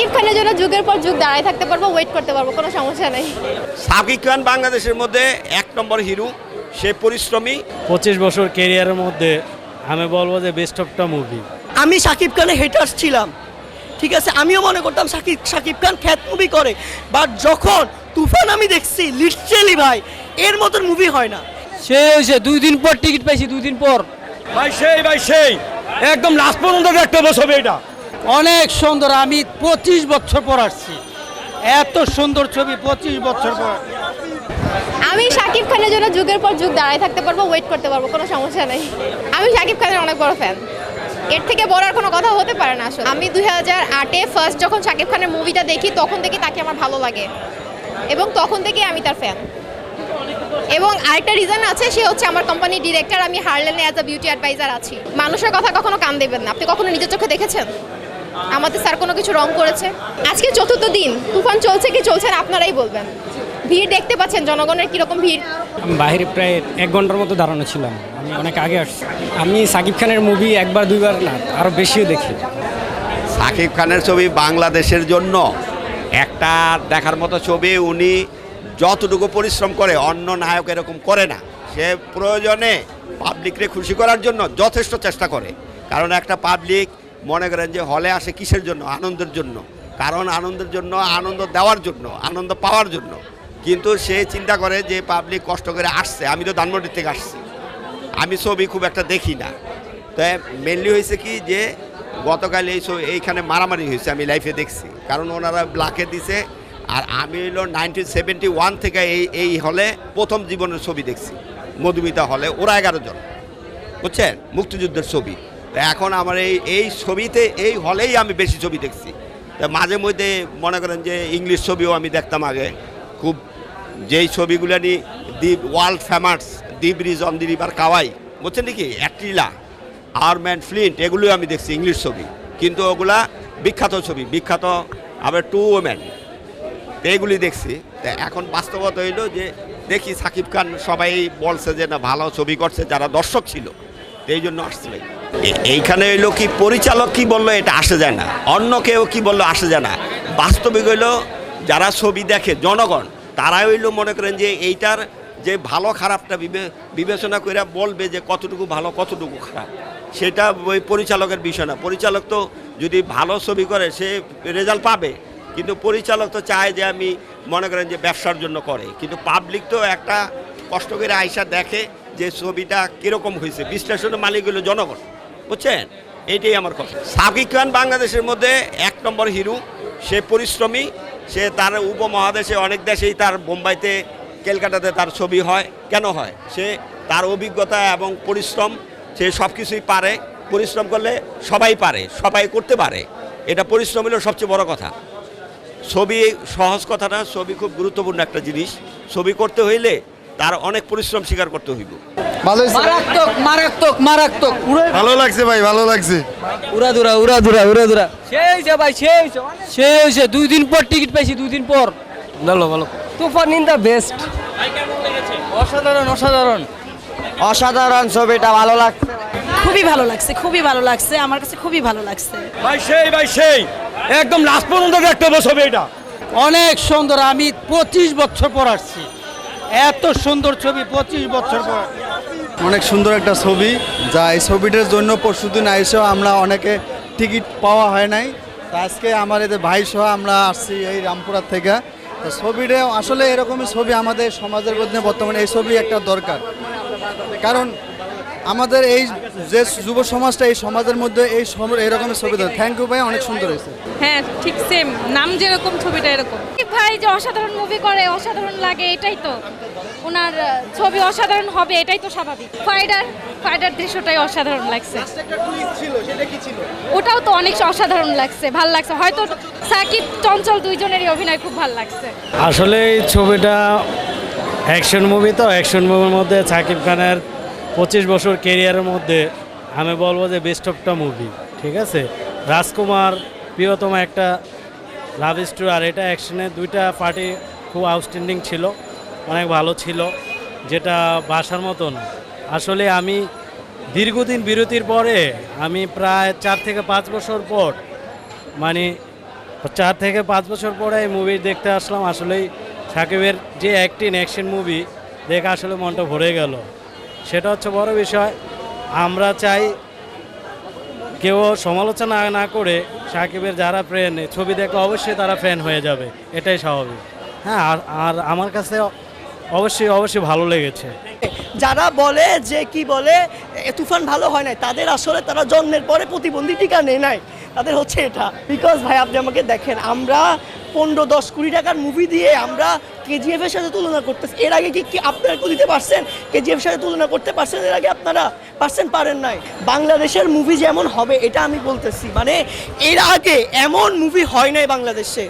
সাকিব খানের জন্য যুগের পর যুগ দাঁড়ায় থাকতে পারব ওয়েট করতে পারব কোনো সমস্যা নেই। সাকিব খান বাংলাদেশের মধ্যে এক নম্বর হিরো সে পরিশ্রমী। পঁচিশ বছর কেরিয়ারের মধ্যে আমি বলব যে বেস্ট অফটা মুভি আমি সাকিব খানের হেটার্স ছিলাম। ঠিক আছে আমিও মনে করতাম সাকিব সাকিব খান খ্যাত মুভি করে। বাট যখন তুফান আমি দেখছি লিটারেলি ভাই এর মতন মুভি হয় না। সে হয়েছে দুই দিন পর টিকিট পাইছি দুই দিন পর। ভাই সেই ভাই সেই। একদম লাস্ট পর্যন্ত দেখতে হবে ছবি এটা। অনেক সুন্দর, আমি পঁচিশ বছর পর আসছি। এত সুন্দর ছবি, পঁচিশ বছর পর। আমি সাকিব খানের জন্য যুগের পর যুগ দাঁড়ায় থাকতে পারব ওয়েট করতে পারব, কোনো সমস্যা নেই। আমি সাকিব খানের অনেক বড় ফ্যান এর থেকে বড় আর কোনো কথা হতে পারে না আসলে। আমি দুই হাজার আটে ফার্স্ট যখন সাকিব খানের মুভিটা দেখি, তখন থেকে তাকে আমার ভালো লাগে। এবং তখন থেকে আমি তার ফ্যান এবং আরেকটা রিজন আছে, সে হচ্ছে আমার কোম্পানির ডিরেক্টর আমি হারলেনে অ্যাজ আ বিউটি অ্যাডভাইজার আছি। মানুষের কথা কখনো কান দেবেন না। আপনি কখনো নিজের চোখে দেখেছেন? আমাদের স্যার কোনো কিছু রং করেছে। আজকে চতুর্থ দিন তুফান চলছে কি চলছে না আপনারাই বলবেন। ভিড় দেখতে পাচ্ছেন জনগণের কীরকম ভিড়? আমি বাইরে প্রায় এক ঘণ্টার মতো দাঁড়ানো ছিলাম। আমি অনেক আগে আসছি। আমি সাকিব খানের মুভি একবার দুইবার না আরও বেশিও দেখি। সাকিব খানের ছবি বাংলাদেশের জন্য। একটা দেখার মতো ছবি উনি যতটুকু পরিশ্রম করে অন্য নায়ক এরকম করে না। সে প্রয়োজনে পাবলিকরে খুশি করার জন্য যথেষ্ট চেষ্টা করে। কারণ একটা পাবলিক মনে করেন যে হলে আসে কিসের জন্য? আনন্দের জন্য। কারণ আনন্দের জন্য, আনন্দ দেওয়ার জন্য, আনন্দ পাওয়ার জন্য। কিন্তু সে চিন্তা করে যে পাবলিক কষ্ট করে আসছে। আমি তো ধানমন্ডির থেকে আসছি। আমি ছবি খুব একটা দেখি না। তো মেনলি হয়েছে কি যে গতকাল এই এইখানে মারামারি হয়েছে, আমি লাইফে দেখছি। কারণ ওনারা ব্লাকে দিছে। আর আমি হলো নাইনটিন সেভেন্টি ওয়ান থেকে এই এই হলে প্রথম জীবনের ছবি দেখছি। মধুমিতা হলে, ওরা এগারো জন। বুঝছেন? মুক্তিযুদ্ধের ছবি। এখন আমার এই এই ছবিতে, এই হলেই আমি বেশি ছবি দেখছি। মাঝে মধ্যে মনে করেন যে ইংলিশ ছবিও আমি দেখতাম আগে। খুব যেই ছবিগুলো নি, the world famous, the bridge on the river Kwai, বুঝছেন নাকি? অ্যাট্রিলা, আর্ম্যান ফ্লিন্ট, এগুলোই আমি দেখছি ইংলিশ ছবি। কিন্তু ওগুলা বিখ্যাত ছবি, বিখ্যাত আবার টু ওমেন, এইগুলি দেখছি। তা এখন বাস্তবতা হইল যে, দেখি সাকিব খান সবাই বলছে যে না, ভালো ছবি করছে, যারা দর্শক ছিল এই জন্য আসছিল এ- এইখানে হইল কি পরিচালক কি বলল এটা আসে যায় না। অন্য কেউ কি বলল আসে যায় না। বাস্তবিক হইল যারা ছবি দেখে, জনগণ, তারা হইল মনে করেন যে এইটার যে ভালো খারাপটা বিবে- বিবেচনা করে বলবে যে কতটুকু ভালো, কতটুকু খারাপ। সেটা ওই পরিচালকের বিষয় না। পরিচালক তো যদি ভালো ছবি করে, সে রেজাল্ট পাবে। কিন্তু পরিচালক তো চায় যে আমি মনে করেন যে ব্যবসার জন্য করে। কিন্তু পাবলিক তো একটা কষ্ট করে আইসা দেখে যে ছবিটা কীরকম হয়েছে বিশ্লেষণের মালিক হলো জনগণ। বুঝছেন? এইটাই আমার কথা। সাকিব খান বাংলাদেশের মধ্যে এক নম্বর হিরো। সে পরিশ্রমী, সে তার উপমহাদেশে অনেক দেশেই তার বোম্বাইতে ক্যালকাটাতে তার ছবি হয়। কেন হয়? সে তার অভিজ্ঞতা এবং পরিশ্রম, সে সব কিছুই পারে। পরিশ্রম করলে সবাই পারে, সবাই করতে পারে। এটা পরিশ্রম হলো সবচেয়ে বড় কথা। ছবি সহজ কথা না ছবি খুব গুরুত্বপূর্ণ একটা জিনিস। ছবি করতে হইলে তার অনেক পরিশ্রম স্বীকার করতে হইব। ভালো হয়েছে মারাত্মক মারাত্মক মারাত্মক। ভালো লাগছে ভাই ভালো লাগছে। উড়া দুরা উড়া দুরা উড়া দুরা। সে হয়েছে ভাই সে হয়েছে। হয়েছে দুই দিন পর টিকিট পাইছি দুই দিন পর। ভালো ভালো। তুফান ইন দ্য বেস্ট অসাধারণ অসাধারণ। অসাধারণ ছবিটা ভালো লাগছে। খুবই ভালো লাগছে খুবই ভালো লাগছে আমার কাছে খুবই ভালো লাগছে। ভাই সেই ভাই সেই। একদম লাস্ট পর্যন্ত দেখতে হবে ছবি এটা। অনেক সুন্দর আমি পঁচিশ বছর পর আসছি। এত সুন্দর ছবি পঁচিশ বছর পর। অনেক সুন্দর একটা ছবি যা এই ছবিটার জন্য পরশুদিন আইসেও আমরা অনেকে টিকিট পাওয়া হয় নাই। তো আজকে আমার এদের ভাই সহ আমরা আসছি এই রামপুরার থেকে। তো ছবিটা আসলে এরকমই ছবি আমাদের সমাজের মধ্যে বর্তমানে এই ছবি একটা দরকার। কারণ আমাদের এই যে যুব সমাজটা এই সমাজের মধ্যে এই সম এরকমের ছবি দরকার। থ্যাংক ইউ ভাই অনেক সুন্দর হয়েছে। হ্যাঁ ঠিক সেম নাম যেরকম ছবিটা এরকম। ভাই যে অসাধারণ মুভি করে অসাধারণ লাগে এটাই তো। ওনার ছবি অসাধারণ হবে এটাই তো স্বাভাবিক। ফাইডার ফাইডার দৃশ্যটাই অসাধারণ লাগছে। ওটাও তো অনেক অসাধারণ লাগছে ভালো লাগছে। হয়তো সাকিব চঞ্চল দুইজনেরই অভিনয় খুব ভালো লাগছে। আসলে এই ছবিটা অ্যাকশন মুভি তো অ্যাকশন মুভির মধ্যে সাকিব খানের পঁচিশ বছর কেরিয়ারের মধ্যে আমি বলব যে বেস্ট অফটা মুভি ঠিক আছে? রাজকুমার প্রিয়তম একটা লাভ স্টোরি আর এটা অ্যাকশনে দুইটা পার্টি খুব আউটস্ট্যান্ডিং ছিল। অনেক ভালো ছিল, যেটা বাসার মতন। আসলে আমি দীর্ঘদিন বিরতির পরে, আমি প্রায় চার থেকে পাঁচ বছর পর মানে চার থেকে পাঁচ বছর পরে এই মুভি দেখতে আসলাম। আসলেই সাকিবের যে অ্যাক্টিং অ্যাকশন মুভি দেখে আসলে মনটা ভরে গেল। সেটা হচ্ছে বড় বিষয়, আমরা চাই কেউ সমালোচনা না করে সাকিবের যারা ফ্রেন্ড ছবি দেখলে অবশ্যই তারা ফ্যান হয়ে যাবে। এটাই স্বাভাবিক। হ্যাঁ আর আমার কাছে অবশ্যই অবশ্যই ভালো লেগেছে। যারা বলে যে কি বলে তুফান ভালো হয় নাই, তাদের আসলে তারা জন্মের পরে প্রতিবন্ধী টিকা নেয় নাই। তাদের হচ্ছে এটা। বিকজ ভাই, আপনি আমাকে দেখেন, আমরা পনেরো, দশ কোটি টাকার মুভি দিয়ে আমরা কেজিএফ এর সাথে তুলনা করতেছি। এর আগে কি আপনারা দিতে পারছেন? কেজিএফ সাথে তুলনা করতে পারছেন? এর আগে আপনারা পারছেন, পারেন নাই। বাংলাদেশের মুভি যেমন হবে, এটা আমি বলতেছি। মানে এর আগে এমন মুভি হয় নাই বাংলাদেশে।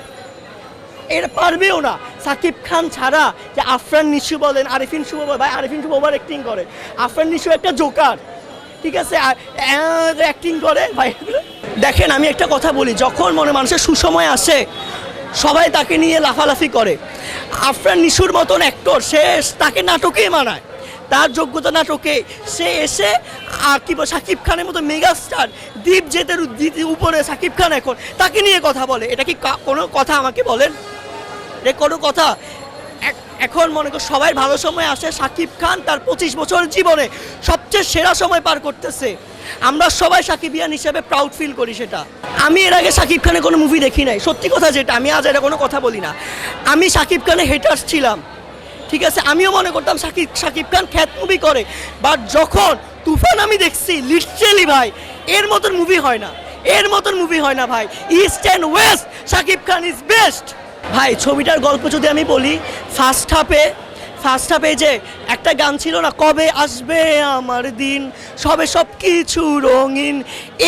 এর পারবেও না। সাকিব খান ছাড়া যে আফরান নিশু বলেন, আরিফিন শুভ ভাই, আরিফিন শুভ ওভার অ্যাক্টিং করে। আফরান নিশু একটা জোকার ঠিক আছে? অ্যাক্টিং করে, ভাই দেখেন, আমি একটা কথা বলি, যখন মনে মানুষের সুসময় আসে, সবাই তাকে নিয়ে লাফালাফি করে। আফরান নিশুর মতন অ্যাক্টর সে তাকে নাটকে মানায়। তার যোগ্যতা নাটকে সে এসে, আর কি সাকিব খানের মতো মেগা স্টার দ্বীপ জেতের উপরে সাকিব খান এখন, তাকে নিয়ে কথা বলে। এটা কা- কোনো কথা আমাকে বলেন? রে কোনো কথা এখন মনে কর সবাই ভালো সময় আসে। সাকিব খান তার পঁচিশ বছর জীবনে সবচেয়ে সেরা সময় পার করতেছে। আমরা সবাই সাকিবিয়ান হিসেবে প্রাউড ফিল করি সেটা। আমি এর আগে সাকিব খানের কোনো মুভি দেখি নাই। সত্যি কথা যেটা, আমি আজ এটা কোনো কথা বলি না। আমি সাকিব খানের হেটার্স ছিলাম। ঠিক আছে? আমিও মনে করতাম সাকিব সাকিব খান খ্যাত মুভি করে। বাট যখন তুফান আমি দেখছি লিটারেলি ভাই, এর মতন মুভি হয় না। এর মতন মুভি হয় না ভাই। East and west Shakib Khan is best ভাই, ছবিটার গল্প যদি আমি বলি ফার্স্ট হাফে ফার্স্ট হাফে যে একটা গান ছিল না, কবে আসবে আমার দিন? সবে সব কিছু রঙিন।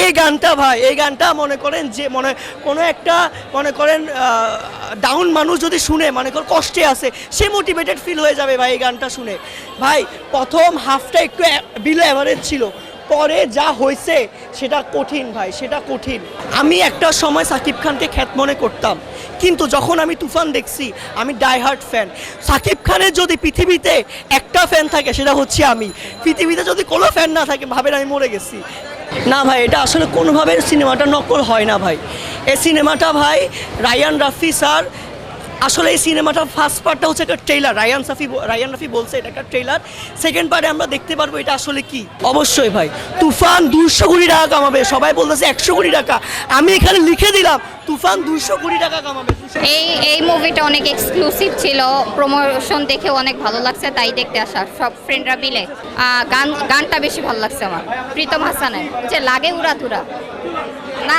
এই গানটা ভাই এই গানটা মনে করেন যে, মনে, কোনো একটা, মনে করেন ডাউন মানুষ যদি শুনে, মনে কর কষ্টে আছে, সে মোটিভেটেড ফিল হয়ে যাবে ভাই এই গানটা শুনে। ভাই, প্রথম হাফটা একটু, বিলো অ্যাভারেজ ছিল। পরে যা হয়েছে, সেটা কঠিন ভাই, সেটা কঠিন। আমি একটা সময় সাকিব খানকে খ্যাত মনে করতাম, কিন্তু যখন আমি তুফান দেখছি, আমি ডাইহার্ট ফ্যান সাকিব খানের যদি পৃথিবীতে একটা ফ্যান থাকে, সেটা হচ্ছে আমি। পৃথিবীতে যদি কোনো ফ্যান না থাকে, ভাবেন আমি মরে গেছি। না ভাই, এটা আসলে কোনোভাবে সিনেমাটা নকল হয় না ভাই। এই সিনেমাটা ভাই, রায়ান রাফি স্যার আসলে এই সিনেমাটা ফার্স্ট পার্টটা হচ্ছে একটা ট্রেলার রায়ান সাফি রায়ান রাফি বলছে এটা একটা ট্রেলার সেকেন্ড পার্টে আমরা দেখতে পারব এটা আসলে কি। অবশ্যই ভাই, তুফান দুশো কোটি টাকা কামাবে। সবাই বলতেছে একশো কোটি টাকা। আমি এখানে লিখে দিলাম, তুফান দুশো কোটি টাকা কামাবে। এই এই মুভিটা অনেক এক্সক্লুসিভ ছিল। প্রমোশন দেখে অনেক ভালো লাগছে, তাই দেখতে আসা। সব ফ্রেন্ডরা মিলে। গান, গানটা বেশি ভালো লাগছে আমার। প্রীতম হাসানের। যে লাগে উড়া না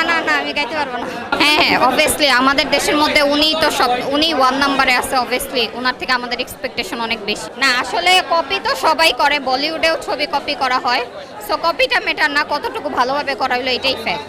না না, আমি গাইতে পারব না। হ্যাঁ হ্যাঁ অবভিয়াসলি আমাদের দেশের মধ্যে উনি তো সব উনি ওয়ান নাম্বারে আছে অবভিয়াসলি ওনার থেকে আমাদের এক্সপেকটেশন অনেক বেশি। না, আসলে কপি তো সবাই করে বলিউডেও ছবি কপি করা হয়। সো কপিটা মেটার না, কতটুকু ভালোভাবে করা হলো, এটাই ফ্যাক্ট